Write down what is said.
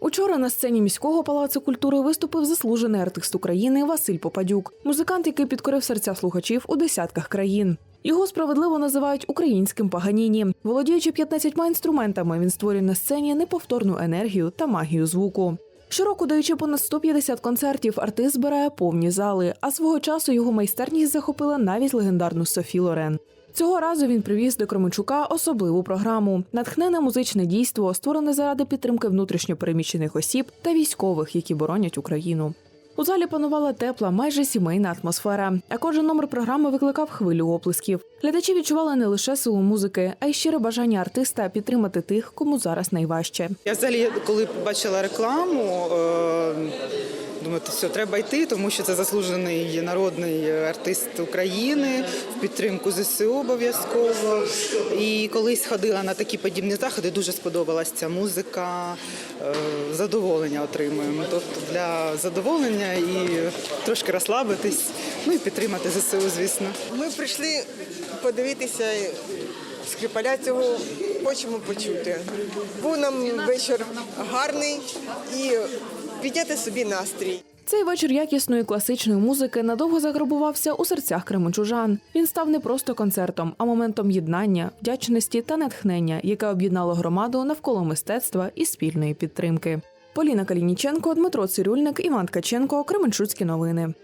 Учора на сцені міського палацу культури виступив заслужений артист України Василь Попадюк, музикант, який підкорив серця слухачів у десятках країн. Його справедливо називають українським Паганіні. Володіючи 15 інструментами, він створює на сцені неповторну енергію та магію звуку. Щороку, даючи понад 150 концертів, артист збирає повні зали, а свого часу його майстерність захопила навіть легендарну Софі Лорен. Цього разу він привіз до Кременчука особливу програму натхнене музичне дійство, створене заради підтримки внутрішньопереміщених осіб та військових, які боронять Україну. У залі панувала тепла, майже сімейна атмосфера. А кожен номер програми викликав хвилю оплесків. Глядачі відчували не лише силу музики, а й щире бажання артиста підтримати тих, кому зараз найважче. Я взагалі, коли побачила рекламу, е, думаю, все, треба йти, тому що це заслужений народний артист України в підтримку ЗСУ обов'язково. І колись ходила на такі подібні заходи, дуже сподобалась ця музика, е, задоволення отримуємо. Тобто для задоволення і трошки розслабитись, ну і підтримати ЗСУ, звісно. Ми прийшли подивитися скрипаля цього, хочемо почути. Був нам вечір гарний і підняти собі настрій. Цей вечір якісної класичної музики надовго заграбувався у серцях кременчужан. Він став не просто концертом, а моментом єднання, вдячності та натхнення, яке об'єднало громаду навколо мистецтва і спільної підтримки. Поліна Калініченко, Дмитро Цирюльник, Іван Ткаченко, Кременчуцькі новини.